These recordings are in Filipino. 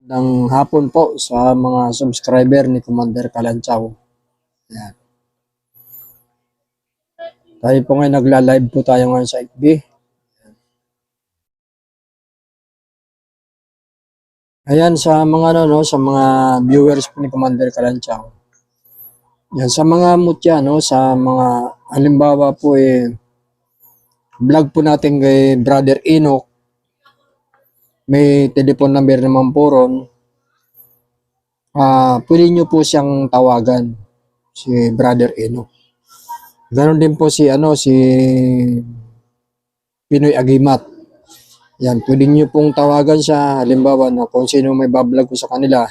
ng hapon po sa mga subscriber ni Commander Kalanchaw. Yan. Tayo po ngayon nagla-live po tayo ngayon sa FB. Ayan sa mga ano no, sa mga viewers po ni Commander Kalanchaw. Yan sa mga mutya no, sa mga halimbawa po eh vlog po natin kay Brother Enoch may telephone number naman po ron. Ah, pwede nyo po siyang tawagan si Brother Eno. Ganon din po si ano si Pinoy Agimat. Yan, pwede nyo pong tawagan siya halimbawa na kung sino may bablog ko sa kanila.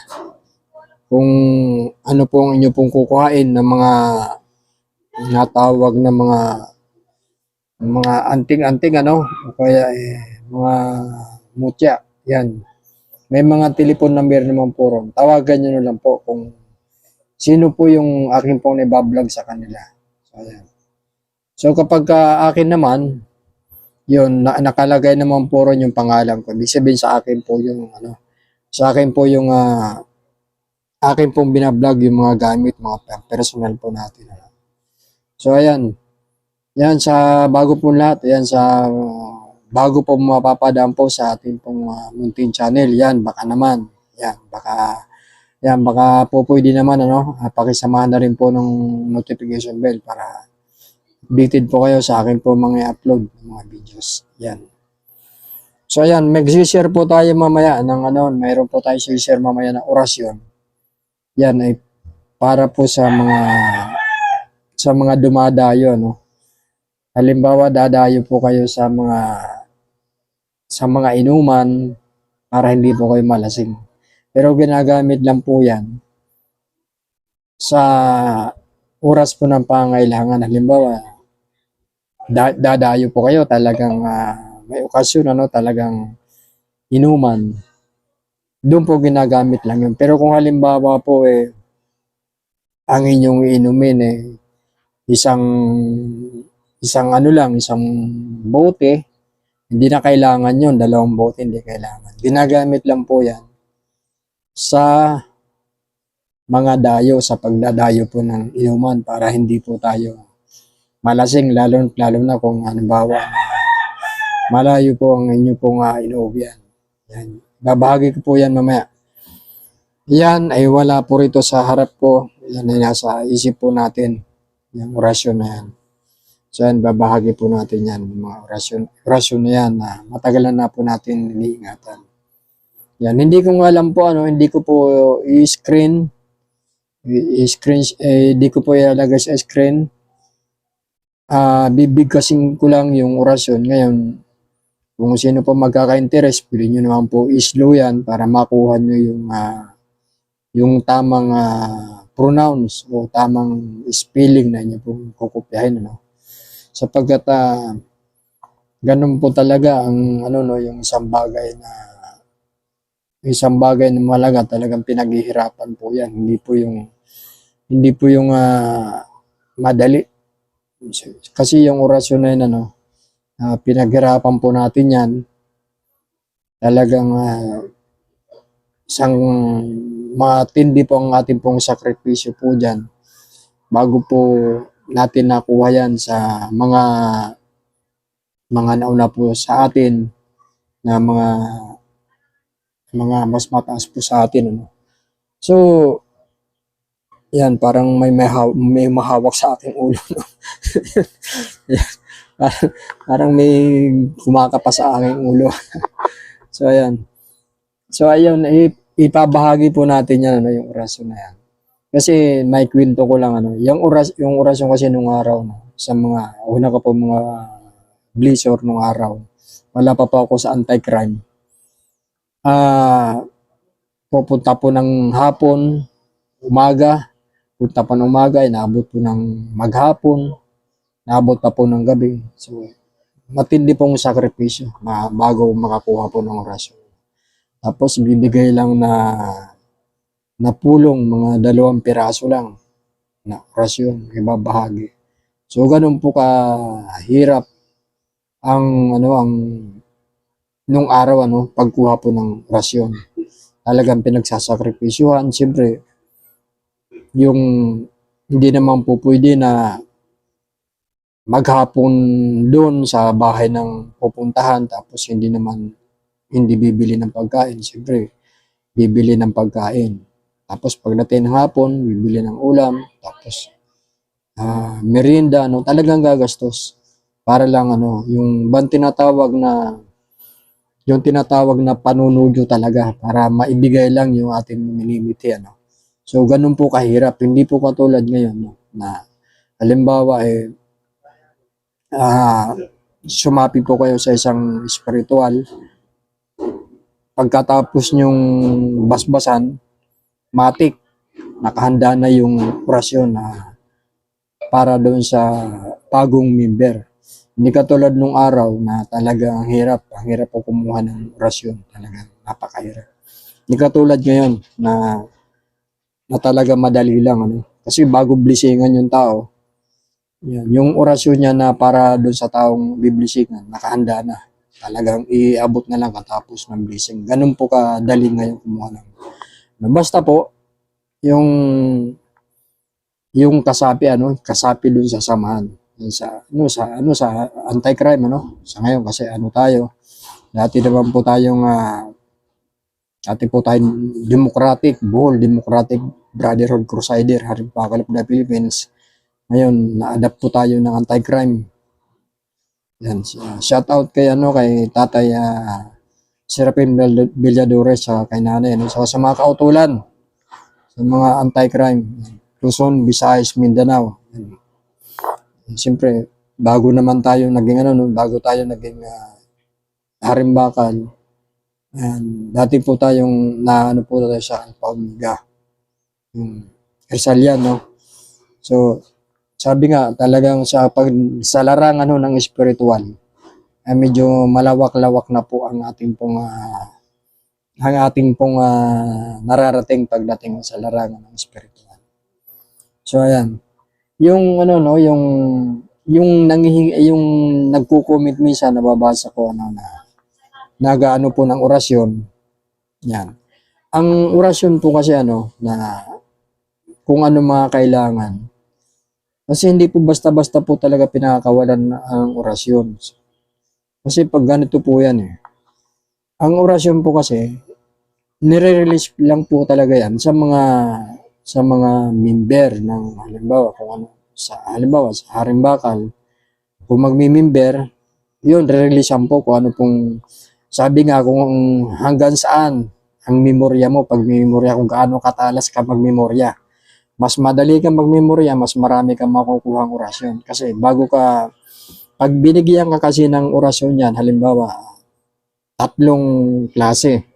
Kung ano po ang inyo pong kukuhain ng mga natawag na mga mga anting-anting ano kaya eh, mga mutya yan. May mga telephone number naman po ron. Tawagan nyo na lang po kung sino po yung akin pong nabablog sa kanila. So ayan. So kapag ka akin naman yun na, nakalagay naman po ron yung pangalan ko. Ibig sabihin sa akin po yung ano sa akin po yung ah, akin pong binablog yung mga gamit mga personal po natin ano. so ayan. Yan sa bago po lahat, yan sa uh, bago po mapapadaan po sa ating pong uh, Muntin channel. Yan, baka naman. Yan, baka yan, baka po pwede naman ano, uh, pakisamahan na rin po ng notification bell para updated po kayo sa akin po mga upload ng mga videos. Yan. So ayan, mag-share po tayo mamaya ng ano, mayroon po tayo share mamaya ng orasyon. Yan ay para po sa mga sa mga dumadayo, no. Halimbawa, dadayo po kayo sa mga sa mga inuman para hindi po kayo malasing. Pero ginagamit lang po yan sa oras po ng pangailangan. Halimbawa, da- dadayo po kayo talagang ah, may okasyon, ano, talagang inuman. Doon po ginagamit lang yun. Pero kung halimbawa po eh, ang inyong inumin eh, isang isang ano lang, isang bote, hindi na kailangan yun, dalawang bote hindi kailangan. Ginagamit lang po yan sa mga dayo, sa pagdadayo po ng inuman para hindi po tayo malasing, lalo, lalo na kung halimbawa malayo po ang inyo pong uh, inuubian. Yan. Babahagi ko po yan mamaya. Yan ay wala po rito sa harap ko. Yan ay nasa isip po natin. Yung orasyon na yan. So yan, babahagi po natin yan, mga orasyon, orasyon na yan na matagalan na po natin iniingatan. Yan, hindi ko alam po, ano, hindi ko po i-screen, i-screen, eh, hindi ko po ilalagay sa screen. Ah, bibigkasin ko lang yung orasyon. Ngayon, kung sino po magkaka-interest, pwede nyo naman po i-slow yan para makuha nyo yung, ah, yung tamang ah, pronouns o tamang spelling na inyo pong kukopyahin. Ano? Sapagkat uh, ganun po talaga ang ano no yung isang bagay na isang bagay na malaga talagang pinaghihirapan po yan. Hindi po yung hindi po yung uh, madali. Kasi yung orasyon na yun ano uh, pinaghirapan po natin yan. Talagang uh, isang matindi po ang ating pong sakripisyo po dyan bago po natin nakuha yan sa mga mga nauna po sa atin na mga mga mas mataas po sa atin ano. So yan parang may may, may mahawak sa aking ulo no. parang, may kumakapa sa aking ulo. so ayan. So ayun ipabahagi po natin yan ano yung orasyon na yan. Kasi may kwento ko lang ano, yung oras yung orasyon kasi nung araw no, sa mga una ko po mga blizzard nung araw. Wala pa po ako sa anti-crime. Ah, pupunta po ng hapon, umaga, punta pa ng umaga, inaabot po ng maghapon, naabot pa po ng gabi. So, matindi pong sakripisyo bago makakuha po ng orasyon. Tapos, bibigay lang na na pulong mga dalawang piraso lang na orasyon ibabahagi. So ganun po ka hirap ang ano ang nung araw ano pagkuha po ng rasyon. talagang pinagsasakripisyuhan. Siyempre, yung hindi naman po pwede na maghapon doon sa bahay ng pupuntahan tapos hindi naman hindi bibili ng pagkain. Siyempre, bibili ng pagkain. Tapos pagdating ng hapon, bibili ng ulam. Tapos ah merienda, no, talagang gagastos. Para lang ano, yung bang tinatawag na yung tinatawag na panunugyo talaga para maibigay lang yung ating minimiti ano. So ganun po kahirap, hindi po katulad ngayon no, na halimbawa eh ah sumapi po kayo sa isang spiritual pagkatapos nyong basbasan matik nakahanda na yung orasyon na para doon sa bagong member. Hindi katulad nung araw na talaga ang hirap, ang hirap po kumuha ng orasyon, talagang napakahirap. Hindi katulad ngayon na na talaga madali lang ano. Kasi bago blisingan yung tao, yan, yung orasyon niya na para doon sa taong biblisingan, nakahanda na. Talagang iabot na lang katapos ng blessing. Ganun po kadali ngayon kumuha ng Basta po, yung yung kasapi ano, kasapi dun sa samahan. Sa ano sa ano sa anti-crime ano. Sa ngayon kasi ano tayo. Dati naman po tayong ah, dati po tayong Democratic, Bohol Democratic Brotherhood Crusader, Harimpakal of the Philippines. Ngayon, na-adapt po tayo ng anti-crime. Yan, uh, shout out kay ano kay Tatay ah, Serapin Vil- Villadores sa kay nanay ano, sa, sa mga kautulan sa mga anti-crime. Luzon, Visayas, Mindanao. Siyempre, bago naman tayo naging ano, no, bago tayo naging uh, harimbakal, and dati po tayong na ano po tayo sa Alpha Omega. Yung Rizalian, no? So, sabi nga, talagang sa, pag, sa larangan no, ng spiritual, ay medyo malawak-lawak na po ang ating pong ah, ang ating pong ah, nararating pagdating sa larangan ng spiritual. So ayan. Yung ano no, yung yung nanghihingi yung nagko-comment minsan nababasa ko ano na nagaano po ng orasyon. Yan. Ang orasyon po kasi ano na kung ano mga kailangan. Kasi hindi po basta-basta po talaga pinakakawalan ang orasyon. Kasi pag ganito po yan eh. Ang orasyon po kasi, nire-release lang po talaga yan sa mga sa mga member ng halimbawa kung ano sa halimbawa sa harimbakal kung magmi-member yun re-release po kung ano pong sabi nga kung hanggang saan ang memorya mo pag memorya kung gaano katalas ka magmemorya mas madali kang magmemorya mas marami kang makukuha orasyon kasi bago ka pag binigyan ka kasi ng orasyon yan halimbawa tatlong klase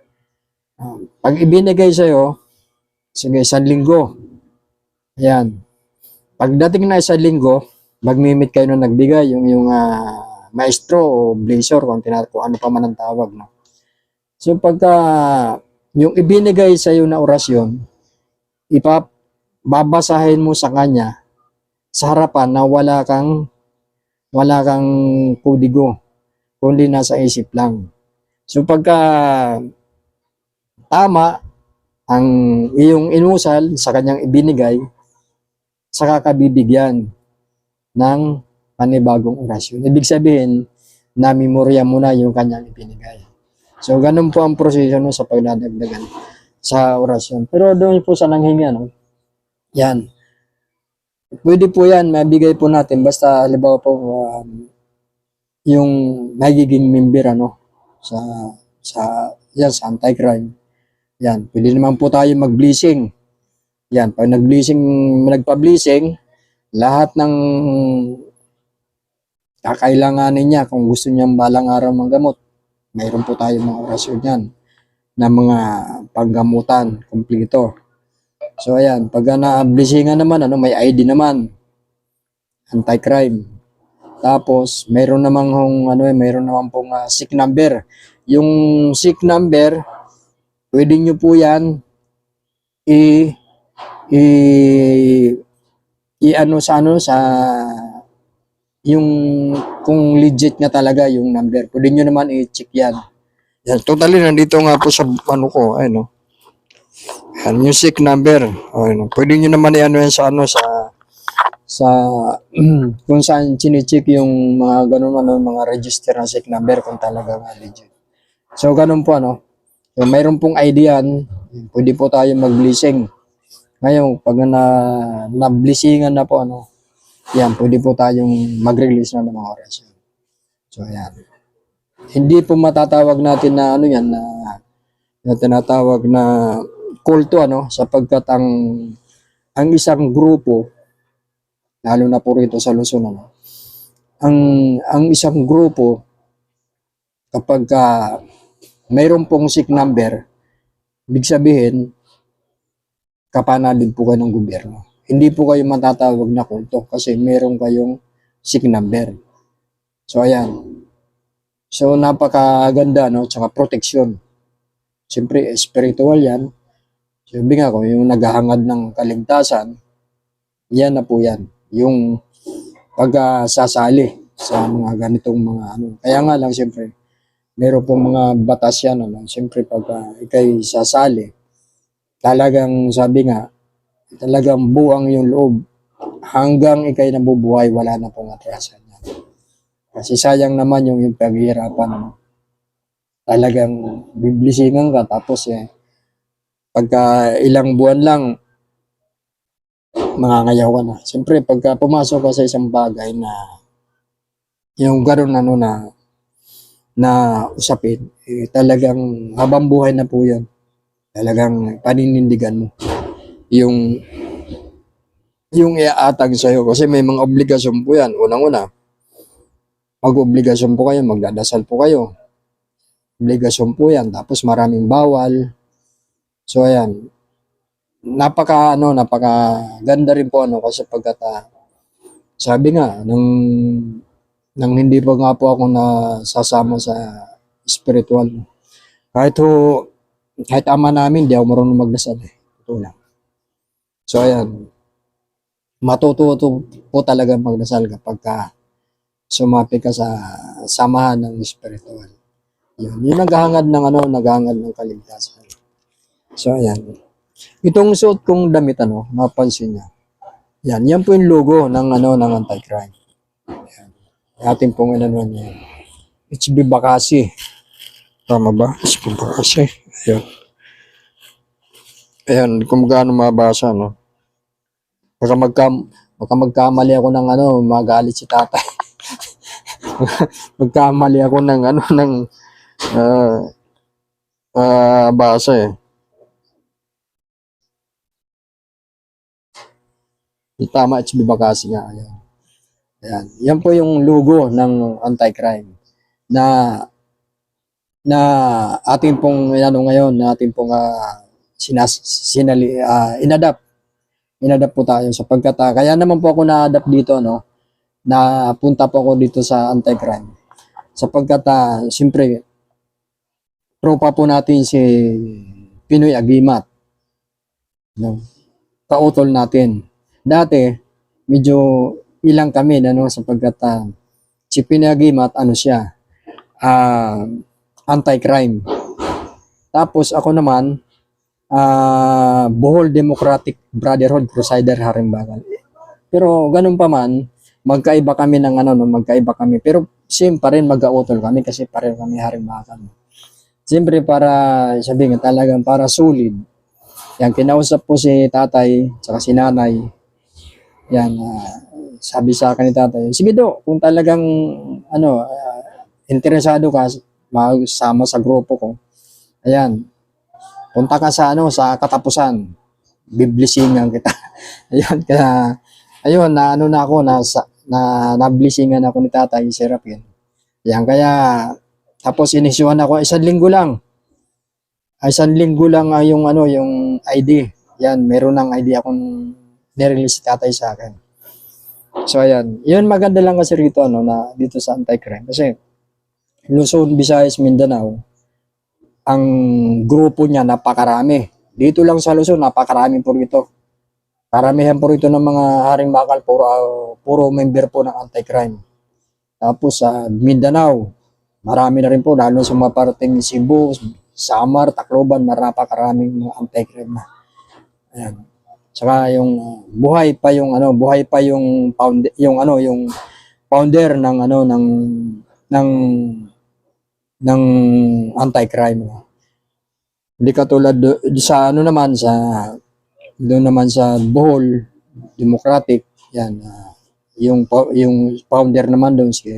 Ah, pag ibinigay sa'yo, sige, isang linggo. Ayan. Pagdating na isang linggo, magmimit kayo nung nagbigay, yung, yung ah, maestro o blazer, kung, tina- kung ano pa man ang tawag. No? So pagka yung ibinigay sa'yo na orasyon, ipap, babasahin mo sa kanya sa harapan na wala kang wala kang kodigo, kundi nasa isip lang. So pagka tama ang iyong inusal sa kanyang ibinigay, saka ka bibigyan ng panibagong orasyon. Ibig sabihin, na memorya mo na yung kanyang ibinigay. So, ganun po ang proseso no, sa pagdadagdagan sa orasyon. Pero doon po sa nanghingi, no? yan. Pwede po yan, mabigay po natin. Basta, halimbawa po, um, yung magiging member, ano, sa, sa, yan, sa anti-crime. Yan, pwede naman po tayo mag-blessing. Yan, pag nag-blessing, nagpa-blessing, lahat ng kakailanganin niya kung gusto niyang balang araw manggamot, mayroon po tayo mga orasyon yan na mga panggamutan, kumplito. So ayan, pag na-blessingan naman, ano, may ID naman, anti-crime. Tapos, mayroon namang hong, ano, eh, mayroon naman pong ah, sick number. Yung sick number, pwede nyo po yan i i i ano sa ano sa yung kung legit nga talaga yung number. Pwede nyo naman i-check yan. Yan, totally nandito nga po sa ano ko, ano. Yan, music number. O, yun. pwede nyo naman i-ano yan sa ano, sa sa kung saan chinecheck yung mga ganun ano, mga register na SIC number kung talaga nga legit. So, ganun po ano. So, mayroon pong ID yan, pwede po tayo mag-blessing. Ngayon, pag na, na-blessingan na po ano, yan, pwede po tayong mag-release na ng mga orasyon. So, yan. Hindi po matatawag natin na ano yan, na, na tinatawag na kulto ano, sapagkat ang ang isang grupo, lalo na po rito sa Luzon, ano, ang, ang isang grupo, kapag ka mayroon pong sick number, big sabihin, kapanalin po kayo ng gobyerno. Hindi po kayo matatawag na kulto kasi meron kayong sick number. So, ayan. So, napakaganda, no? Tsaka protection. Siyempre, spiritual yan. Sabi nga ko, yung naghahangad ng kaligtasan, yan na po yan. Yung pagkasasali sa mga ganitong mga ano. Kaya nga lang, siyempre, meron pong mga batas yan. Ano? Siyempre, pagka ikay sasali, talagang sabi nga, talagang buwang yung loob. Hanggang ikay nabubuhay, wala na pong atrasan. Kasi sayang naman yung, yung paghihirapan. Ano? Talagang biblisingan ka, tapos eh, pagka ilang buwan lang, mangangayaw ka na. Siyempre, pagka pumasok ka sa isang bagay na yung gano'n ano na na usapin, eh, talagang habang buhay na po yan. Talagang paninindigan mo yung yung iaatag sa'yo kasi may mga obligasyon po yan. Unang-una, mag-obligasyon po kayo, magdadasal po kayo. Obligasyon po yan. Tapos maraming bawal. So, ayan. Napaka, ano, napaka ganda rin po, ano, kasi pagkat, ah, sabi nga, nang, nang hindi pa nga po ako nasasama sa spiritual. Kahit ho, kahit ama namin, di ako marunong magdasal eh. Ito lang. So, ayan. Matututo po talaga magdasal kapag ka sumapi ka sa samahan ng spiritual. Yun. Yun naghahangad ng ano, naghahangad ng kaligtasan. So, ayan. Itong suot kong damit, ano, napansin niya. Yan, yan po yung logo ng ano, ng anti-crime. Yan. Ating pong inanuan niya. HB Bakasi. Tama ba? HB Bakasi. Ayan. Ayan, kung gaano mabasa, no? Baka, magka, baka magkamali ako ng ano, magalit si tatay. magkamali ako ng ano, ng ah ah, basa eh. Yung Tama, HB Bakasi nga. Ayan. Ayan. Yan po yung logo ng anti-crime na na ating pong ano ngayon, na ating pong ah, sinas, sinali, ah, inadapt. Inadapt po tayo sapagkat ah, kaya naman po ako na-adapt dito, no? Na punta po ako dito sa anti-crime. Sapagkat ah, siyempre, tropa po natin si Pinoy Agimat. No? Kautol natin. Dati, medyo ilang kami, ano, sapagkat ah, si Pinoy Agimat, ano siya, ah, anti-crime. Tapos ako naman, ah, Bohol Democratic Brotherhood Crusader Harimbagan. Pero ganun pa man, magkaiba kami ng ano, no, magkaiba kami. Pero same pa rin mag-autol kami kasi pareho kami Harimbagan. Siyempre para, sabi nga talagang para solid. Yan, kinausap po si tatay, saka si nanay. Yan, ah, sabi sa akin ni tatay, sige do, kung talagang, ano, ah, interesado ka, magsama sa grupo ko. Ayan, punta ka sa ano sa katapusan. Biblisingan kita. Ayun kaya ayun na ano na ako na na nablisingan ako ni tatay si Rapin yan kaya tapos inisyuhan ako isang linggo lang. Isang linggo lang ah, yung ano yung ID yan meron ng ID akong nirelease si tatay sa akin so ayan yun maganda lang kasi rito ano na dito sa anti-crime kasi Luzon, Visayas, Mindanao ang grupo niya napakarami. Dito lang sa Luzon, napakarami po rito. Karamihan po rito ng mga haring bakal, puro, ah, puro member po ng anti-crime. Tapos sa Mindanao, marami na rin po, lalo sa mga parating Cebu, Samar, Tacloban, marapakaraming mga anti-crime na. Ayan. Saka yung uh, buhay pa yung ano, buhay pa yung found yung ano, yung founder ng ano ng ng ng anti-crime. Hindi katulad do, sa ano naman sa doon naman sa Bohol Democratic, yan ah, yung yung founder naman doon si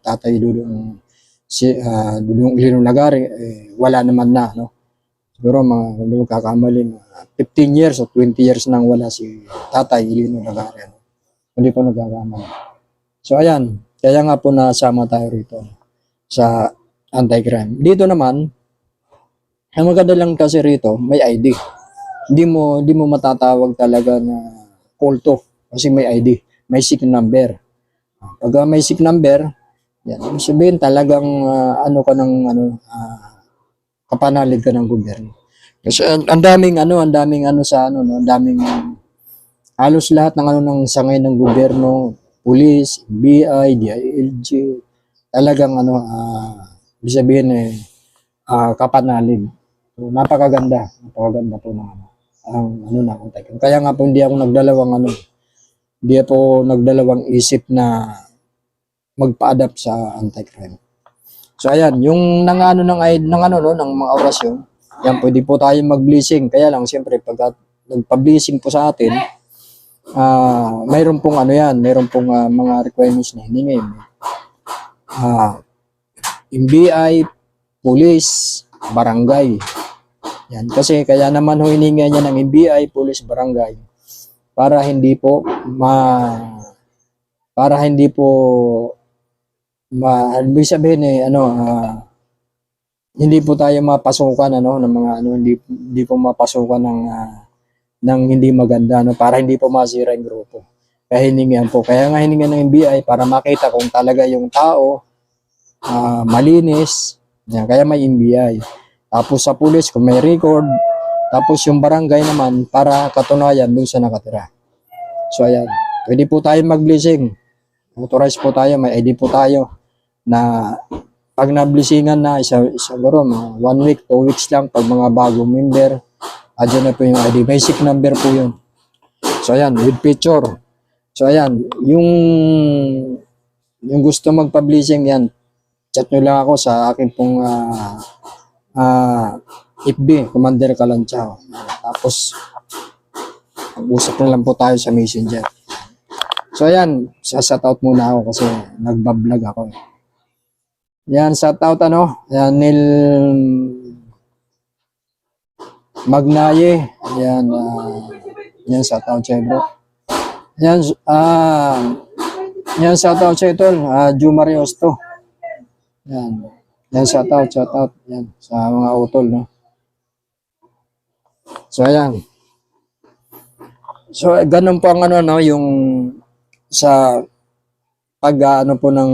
Tatay Dudong si uh, Dudong Lino eh, wala naman na no. Siguro mga hindi ko kakamali mga 15 years o 20 years nang wala si Tatay Lino Lagari. Ano. Hindi po nagkakamali. So ayan, kaya nga po nasama tayo rito sa anti-crime. Dito naman, ang maganda lang kasi rito, may ID. Hindi mo hindi mo matatawag talaga na kulto kasi may ID, may SIC number. Pag may SIC number, yan, sabihin talagang ah, ano ka ng ano ah, kapanalig ka ng gobyerno. Kasi ang, daming ano, ang daming ano sa ano no, ang daming halos lahat ng ano ng sangay ng gobyerno, pulis, BI, DILG, talagang ano ibig sabihin eh ah, kapanalig. So, napakaganda, napakaganda po ng ano, ang ano na ang Tecno. Kaya nga po hindi ako nagdalawang ano, hindi ako nagdalawang isip na magpa-adapt sa anti-crime. So ayan, yung nang ano ng ay ng no ng mga orasyon, yan pwede po tayo mag-blessing. Kaya lang siyempre pag nagpa-blessing po sa atin, ah mayroon pong ano yan, mayroon pong ah, mga requirements na hiningi. Ah, MBI, police, barangay. Yan kasi kaya naman ho hiningi niya ng MBI, police, barangay para hindi po ma para hindi po ma ibig sabihin eh ano ah, hindi po tayo mapasukan ano ng mga ano hindi hindi po mapasukan ng ah, ng hindi maganda no para hindi po masira yung grupo. Kaya hiningihan po. Kaya nga hiningihan ng NBI para makita kung talaga yung tao ah, malinis. Yan, kaya may NBI. Tapos sa pulis kung may record. Tapos yung barangay naman para katunayan dun sa nakatira. So ayan, pwede po tayo mag-blessing. Authorized po tayo, may ID po tayo na pag na-blessingan na, isa, siguro mga one week, two weeks lang pag mga bagong member, adyan na po yung ID. Basic number po yun. So ayan, with picture. So ayan, yung yung gusto magpa-blessing yan, chat nyo lang ako sa akin pong ah ah, FB, Commander Kalanchao. Tapos, mag-usap na lang po tayo sa messenger. So ayan, sa-shoutout muna ako kasi nagbablog ako. eh. Yan, shoutout ano, yan, Nil Magnaye. Yan, ah, yan, shoutout siya bro. Yan, ah, yan, shoutout siya ito, ah, Jumari Osto. Yan, yan, shoutout, shoutout, yan, sa mga utol, no. So, ayan. So, ganun po ang ano, no, yung sa pag ano po ng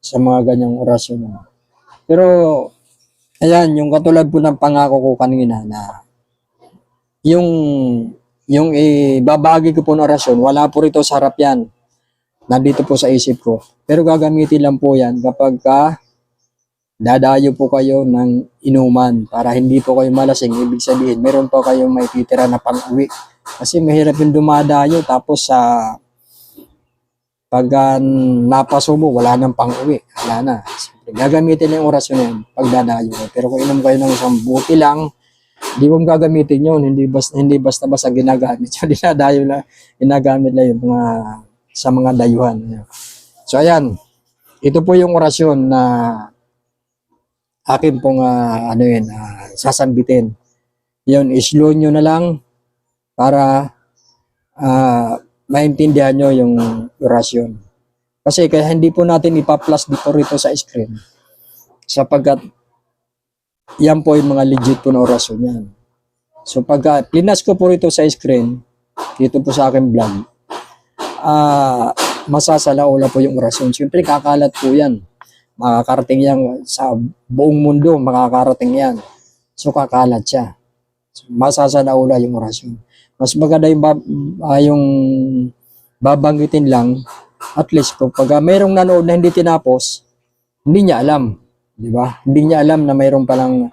sa mga ganyang orasyon. Pero, ayan, yung katulad po ng pangako ko kanina na yung yung ibabagi ko po ng orasyon, wala po rito sa harap yan. Nandito po sa isip ko. Pero gagamitin lang po yan kapag ka dadayo po kayo ng inuman para hindi po kayo malasing. Ibig sabihin, meron po kayong may titira na pang-uwi. Kasi mahirap yung dumadayo tapos sa pag uh, napasubo, wala nang pang-uwi. Wala na. Siyempre, gagamitin yung orasyon na yun pag dadayo kayo. Pero kung inom kayo ng isang buti lang, hindi mo gagamitin yun. Hindi basta, hindi basta basta ginagamit yun. Dinadayo lang, ginagamit lang yung mga, sa mga dayuhan. So, ayan. Ito po yung orasyon na akin pong ah, ano yun, ah, sasambitin. Yun, islow nyo na lang para ah, maintindihan nyo yung orasyon. Kasi kaya hindi po natin ipa-plus dito rito sa screen sapagkat yan po yung mga legit po na orasyon yan. So pagka plinas ko po rito sa screen, dito po sa akin vlog, ah masasalaula po yung orasyon. Siyempre kakalat po yan. Makakarating yan sa buong mundo, makakarating yan. So kakalat siya. Masasalaula yung orasyon. Mas maganda yung, bab- ah, yung babanggitin lang, at least kung pag ah, mayroong nanood na hindi tinapos, hindi niya alam. Di ba? Hindi niya alam na mayroon palang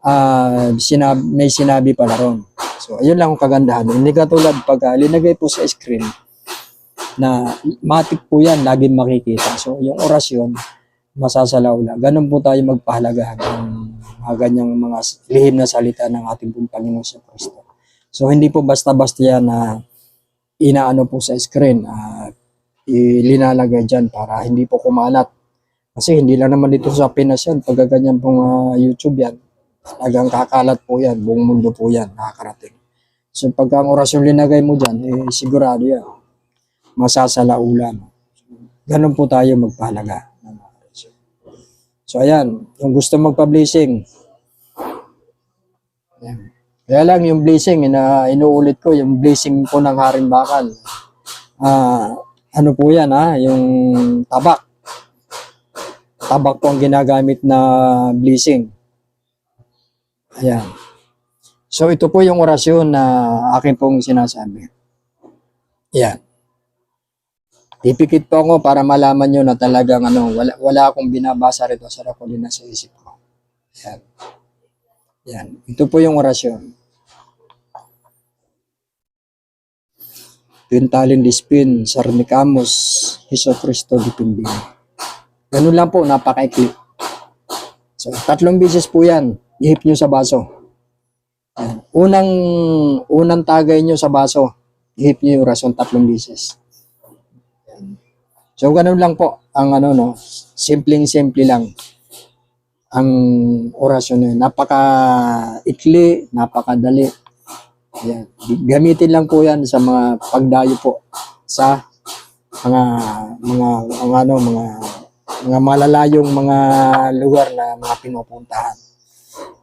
ah sinab may sinabi pala ron. So, ayun lang ang kagandahan. Hindi katulad pag ah, linagay po sa screen na matik po yan, laging makikita. So, yung orasyon, masasalaw lang. Ganun po tayo magpahalaga ng mga ganyang mga lihim na salita ng ating pong Panginoon sa Kristo. So, hindi po basta-basta yan na inaano po sa screen at ilinalagay dyan para hindi po kumalat. Kasi hindi lang naman dito sa Pinas yan. Pag ganyan pong ah, YouTube yan, talagang kakalat po yan. Buong mundo po yan, nakakarating. So pagka ang orasyon linagay mo dyan, eh, sigurado yan. Masasalaulan. Ganun po tayo magpahalaga. So ayan, yung gusto magpa-blessing. Kaya lang yung blessing, na inuulit ko, yung blessing po ng Haring Bakal. Ah, ano po yan ha, yung tabak. Tabak po ang ginagamit na blessing. Ayan. So ito po yung orasyon na akin pong sinasabi. Ayan. Pipikit po ako para malaman nyo na talagang ano, wala, wala akong binabasa rito sa rakulina sa isip ko. Ayan. Ayan. Ito po yung orasyon. Pintalin dispin, sarnicamos, Heso Cristo dipindin. Ganun lang po, napakaikli. So, tatlong beses po yan. Ihip nyo sa baso. Ayan. Unang, unang tagay nyo sa baso, ihip nyo yung rason tatlong beses. So, ganun lang po. Ang ano, no, simpleng-simple lang ang orasyon na yun. Napaka-ikli, napakadali. Ayan. Gamitin lang po yan sa mga pagdayo po sa mga mga mga ano mga mga malalayong mga lugar na mga pinupuntahan.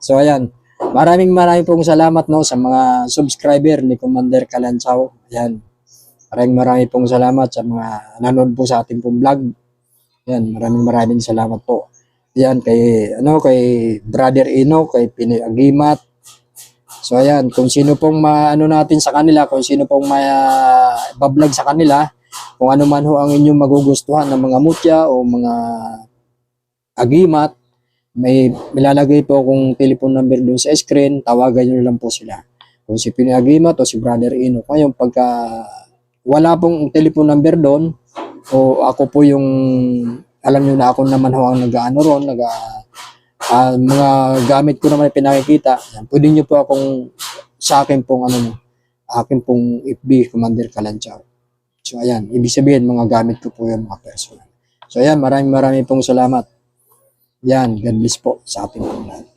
So ayan, maraming maraming pong salamat no sa mga subscriber ni Commander Kalansaw. Ayan. Maraming maraming pong salamat sa mga nanonood po sa ating pong vlog. Ayan, maraming maraming salamat po. Ayan kay ano kay Brother Ino, kay Pinoy Agimat. So ayan, kung sino pong maano natin sa kanila, kung sino pong may uh, sa kanila, kung ano man ho ang inyong magugustuhan ng mga mutya o mga agimat, may nilalagay po akong telephone number doon sa screen, tawagan nyo lang po sila. Kung si Pinoy Agimat o si Brother Ino. Ngayon, pagka wala pong telephone number doon, o ako po yung, alam nyo na ako naman ho ang nag-ano ron, nag ah, mga gamit ko naman pinakikita, yan, pwede nyo po akong sa akin pong ano, akin pong FB Commander Kalanchaw. So ayan, ibig sabihin mga gamit ko po yung mga personal. So ayan, maraming maraming pong salamat. Yan, God bless po sa ating lahat.